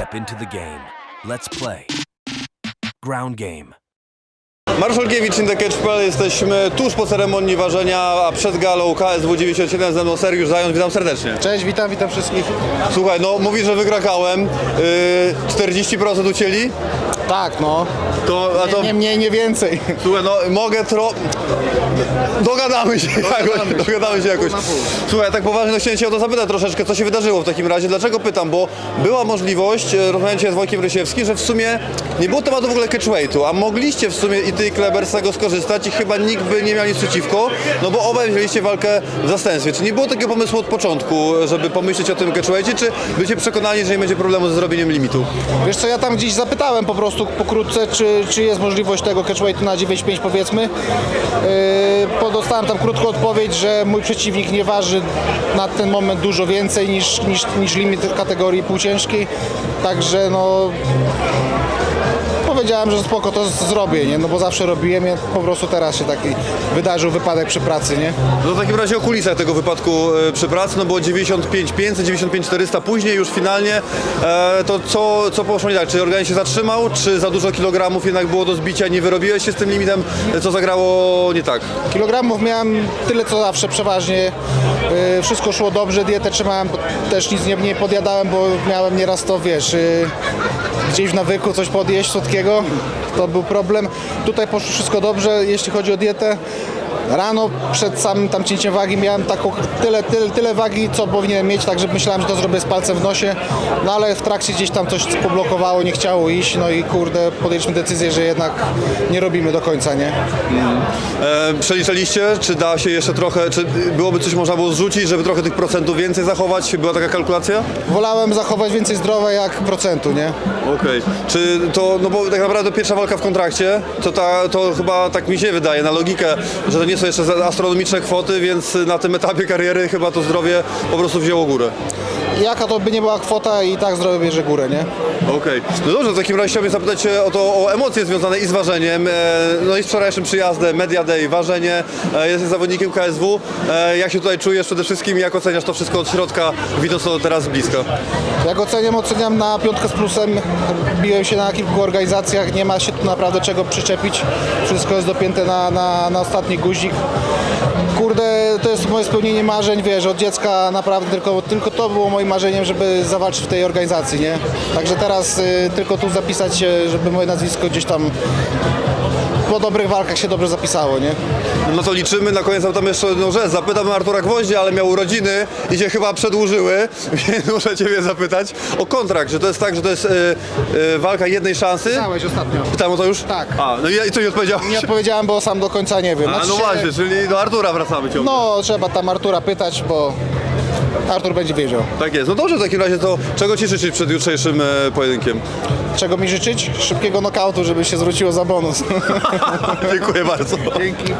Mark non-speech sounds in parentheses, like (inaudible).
Step into the game. Let's play. Ground game. Marszalkiewicz in the Catch.pl, jesteśmy tuż po ceremonii ważenia, a przed galą KSW 97 ze mną Sergiusz Zając, witam serdecznie. Cześć, witam, witam wszystkich. Słuchaj, no mówisz, że wykrakałem, yy, 40% ucięli, Tak, no. to, a to, Nie mniej, nie więcej. słuchaj, no mogę tro... Dogadamy się jakoś, dogadamy się jakoś. Słuchaj, ja tak poważnie no, chciałem cię o to zapytać troszeczkę, co się wydarzyło w takim razie, dlaczego pytam, bo była możliwość, e, rozmawiałem dzisiaj z Wojkiem Rysiewskim, że w sumie nie było tematu w ogóle catchweightu, a mogliście w sumie i ty i Kleber z tego skorzystać i chyba nikt by nie miał nic przeciwko, no bo obaj wzięliście walkę w zastępstwie. Czy nie było takiego pomysłu od początku, żeby pomyśleć o tym catchweightie, czy bycie przekonani, że nie będzie problemu ze zrobieniem limitu? Wiesz co, ja tam gdzieś zapytałem po prostu pokrótce, czy, czy jest możliwość tego catchweightu na 9,5 powiedzmy. Yy, podostałem tam krótką odpowiedź, że mój przeciwnik nie waży na ten moment dużo więcej niż, niż, niż limit kategorii półciężkiej. Także no... Powiedziałem, że spoko to z- zrobię, nie? No bo zawsze robiłem, ja po prostu teraz się taki wydarzył wypadek przy pracy, nie? No w takim razie o kulisach tego wypadku e, przy pracy, no było 95 500, 95 400, później już finalnie e, to co, co poszło nie tak? Czy organizm się zatrzymał, czy za dużo kilogramów jednak było do zbicia, nie wyrobiłeś się z tym limitem, e, co zagrało nie tak? Kilogramów miałem tyle co zawsze przeważnie. Yy, wszystko szło dobrze, dietę trzymałem, też nic nie, nie podjadałem, bo miałem nieraz to, wiesz, yy, gdzieś w nawyku coś podjeść słodkiego, to był problem. Tutaj poszło wszystko dobrze, jeśli chodzi o dietę. Rano przed samym tam cięciem wagi miałem taką tyle, tyle, tyle wagi, co powinienem mieć, także myślałem, że to zrobię z palcem w nosie, no ale w trakcie gdzieś tam coś poblokowało, nie chciało iść, no i kurde, podjęliśmy decyzję, że jednak nie robimy do końca, nie? E, przeliczyliście, czy da się jeszcze trochę, czy byłoby coś można było zrzucić, żeby trochę tych procentów więcej zachować? Była taka kalkulacja? Wolałem zachować więcej zdrowia jak procentu, nie? Okej. Czy to, no bo tak naprawdę pierwsza walka w kontrakcie, to, ta, to chyba tak mi się wydaje, na logikę, że to nie są jeszcze astronomiczne kwoty, więc na tym etapie kariery chyba to zdrowie po prostu wzięło górę. Jaka to by nie była kwota i tak zdrowie bierze górę, nie? Okej. No dobrze, w takim razie chciałbym zapytać Cię o, to, o emocje związane i z ważeniem, e, no i z wczorajszym przyjazdem, Media Day, ważenie, e, jesteś zawodnikiem KSW. E, jak się tutaj czujesz przede wszystkim i jak oceniasz to wszystko od środka, widząc to teraz z bliska? Jak oceniam, oceniam na piątkę z plusem. Biłem się na kilku organizacjach, nie ma się tu naprawdę czego przyczepić. Wszystko jest dopięte na, na, na ostatni guzik. Kurde, to jest moje spełnienie marzeń, wiesz, od dziecka naprawdę tylko, tylko to było moim marzeniem, żeby zawalczyć w tej organizacji, nie? Także teraz y, tylko tu zapisać żeby moje nazwisko gdzieś tam po dobrych walkach się dobrze zapisało, nie? No to liczymy, na koniec tam jeszcze jedną rzecz. Zapytam Artura Gwoździa, ale miał urodziny i się chyba przedłużyły, (laughs) więc muszę Ciebie zapytać o kontrakt, że to jest tak, że to jest e, e, walka jednej szansy. Pytałeś ostatnio. Pytałem o to już? Tak. A, no i, i co mi odpowiedziałeś? Nie odpowiedziałem, bo sam do końca nie wiem. A, Znaczy no się- właśnie, czyli do Artura wracamy ciągle. No, trzeba tam Artura pytać, bo Artur będzie wiedział. Tak jest. No dobrze, w takim razie to czego Ci życzyć przed jutrzejszym e, pojedynkiem? Czego mi życzyć? Szybkiego nokautu, żeby się zwróciło za bonus. (laughs) Dziękuję bardzo. Dzięki.